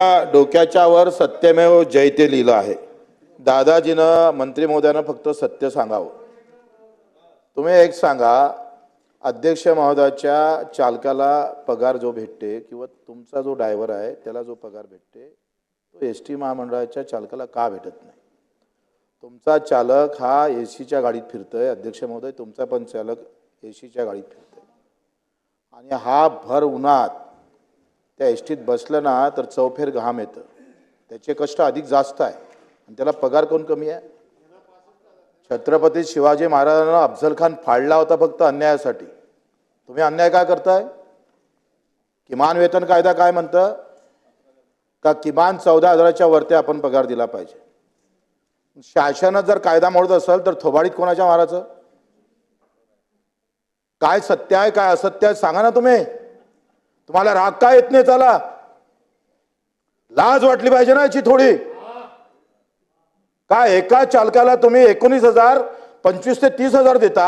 डोक्याच्या वर सत्यमेव जयते लिहिलं आहे. दादाजीनं मंत्री महोदयानं फक्त सत्य सांगावं. तुम्ही एक सांगा अध्यक्ष महोदयाच्या चालकाला पगार जो भेटते किंवा तुमचा जो ड्रायव्हर आहे त्याला जो पगार भेटते तो एस टी महामंडळाच्या चालकाला का भेटत नाही? तुमचा चालक हा ए सीच्या गाडीत फिरतोय अध्यक्ष महोदय तुमचा पण चालक ए सीच्या गाडीत फिरतोय. आणि हा भर उन्हात त्या एस टीत बसलं ना तर चौफेर घाम येतं. त्याचे कष्ट अधिक जास्त आहे. आणि त्याला पगार कोण कमी आहे? छत्रपती शिवाजी महाराजांना अफझल खान फाडला होता फक्त अन्यायासाठी. तुम्ही अन्याय काय करताय? किमान वेतन कायदा काय म्हणतं? का किमान चौदा हजाराच्या वरती आपण पगार दिला पाहिजे? शासनात जर कायदा मोडत असेल तर थोबाडीत कोणाच्या माराचं? काय सत्य आहे काय असत्य आहे सांगा ना तुम्ही. तुम्हाला राग का येत नाही त्याला? लाज वाटली पाहिजे ना याची थोडी. काय एका चालकाला तुम्ही एकोणीस हजार पंचवीस ते तीस हजार देता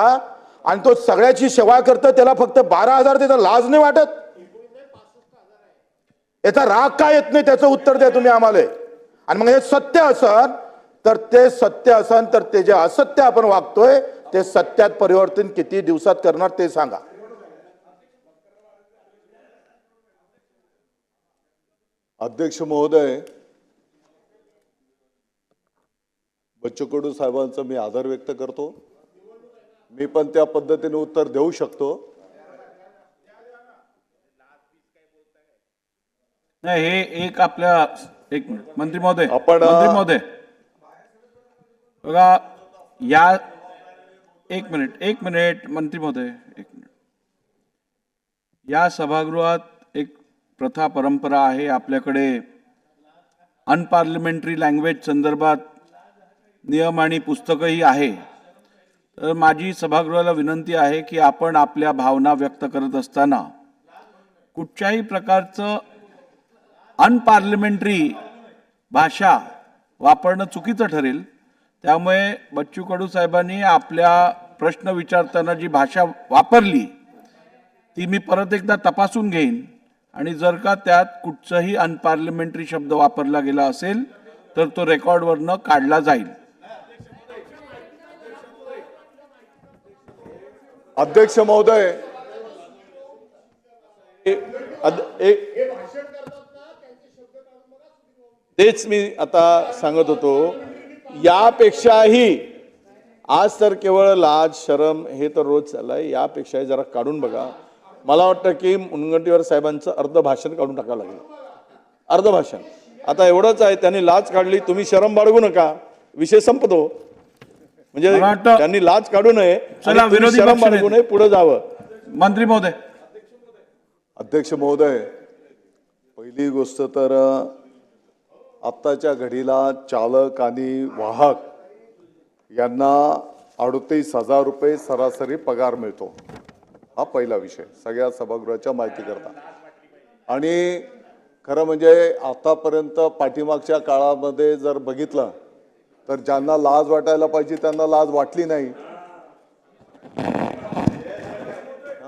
आणि तो सगळ्याची सेवा करतो त्याला फक्त बारा हजार देता लाज नाही वाटत? याचा राग काय येत नाही त्याचं उत्तर द्या तुम्ही आम्हाला. आणि मग हे सत्य असन तर ते सत्य असन तर ते जे असत्य आपण वागतोय ते सत्यात परिवर्तन किती दिवसात करणार ते सांगा. अध्यक्ष महोदय बच्चू कडू साहेबांचा मी आदर व्यक्त करतो. मी पण त्या पद्धतीने उत्तर देऊ शकतो. नाही हे एक आपल्या एक मिनिट. मंत्री महोदय आपण, मंत्री महोदय. बघा या एक मिनिट एक मिनिट मंत्री महोदय एक मिनिट. या सभागृहात प्रथा परंपरा आहे आपल्याकडे अनपार्लिमेंटरी लँग्वेज संदर्भात नियम आणि पुस्तकही आहे. तर माझी सभागृहाला विनंती आहे की आपण आपल्या भावना व्यक्त करत असताना कुठच्याही प्रकारचं अनपार्लिमेंटरी भाषा वापरणं चुकीचं ठरेल. त्यामुळे बच्चू कडू साहेबांनी आपल्या प्रश्न विचारताना जी भाषा वापरली ती मी परत एकदा तपासून घेईन. आणि जर का त्यात कुठचाही अनपार्लिमेंटरी शब्द वापरला गेला असेल तर तो रेकॉर्डवरनं काढला जाईल. अध्यक्ष महोदय तेच मी आता सांगत होतो. यापेक्षाही आज तर केवळ लाज शरम हे तर रोज चाललंय. यापेक्षाही जरा काढून बघा. मला वाटतं की मुनगंटीवार साहेबांचं अर्ध भाषण काढून टाकावं लागेल. अर्ध भाषण. आता एवढंच आहे त्यांनी लाज काढली तुम्ही शरम बाळगू नका. विषय संपतो. म्हणजे त्यांनी लाज काढू नये शरम बाळगू नये पुढे जावं. मंत्री महोदय. अध्यक्ष महोदय पहिली गोष्ट तर आत्ताच्या घडीला चालक आणि वाहक यांना अडतीस हजार रुपये सरासरी पगार मिळतो. हा पहिला विषय सगळ्या सभागृहाच्या माहितीकरता. आणि खरं म्हणजे आतापर्यंत पाठीमागच्या काळामध्ये जर बघितलं तर ज्यांना लाज वाटायला पाहिजे त्यांना लाज वाटली नाही.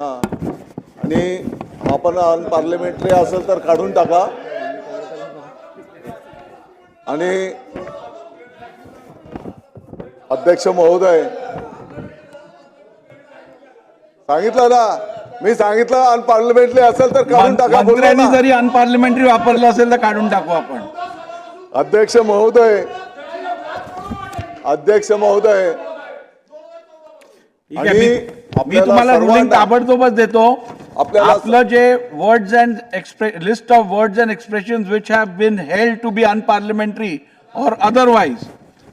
हा. आणि आपण अनपार्लिमेंटरी असेल तर काढून टाका. आणि अध्यक्ष महोदय सांगितलं ना. मी सांगितलं अनपार्लिमेंटरी असेल तर काढून टाका बोललो मंत्र्यांनी ना. जरी अनपार्लिमेंटरी वापरलं असेल तर काढून टाकू आपण. अध्यक्ष महोदय. अध्यक्ष महोदय. ठीक आहे आणि मी- मी आपल्याला तुम्हाला रुलिंग सर्वांना- ताबडतोबच देतो. आपल्याला- आपलं जे words and expre list of words and expression which have been held to be unparliamentary और अदरवाईज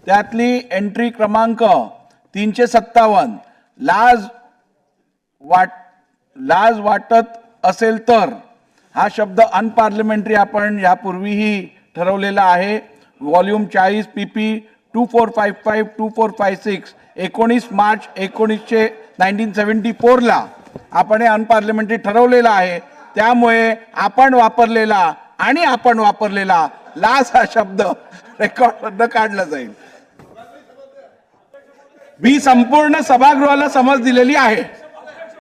त्यातली एंट्री क्रमांक तीनशे सत्तावन्न. लाज वाट लाज वाटत असेल तर हा शब्द अनपार्लिमेंटरी आपण यापूर्वीही ठरवलेला आहे. व्हॉल्यूम चाळीस P P two four five five two four five six एकोणीस मार्च एकोणीसशे नाईन्टीन सेवन्टी फोरला आपण हे अनपार्लिमेंटरी ठरवलेलं आहे. त्यामुळे आपण वापरलेला आणि आपण वापरलेला लाज हा शब्द रेकॉर्डमधनं काढला जाईल. मी संपूर्ण सभागृहाला समज दिलेली आहे.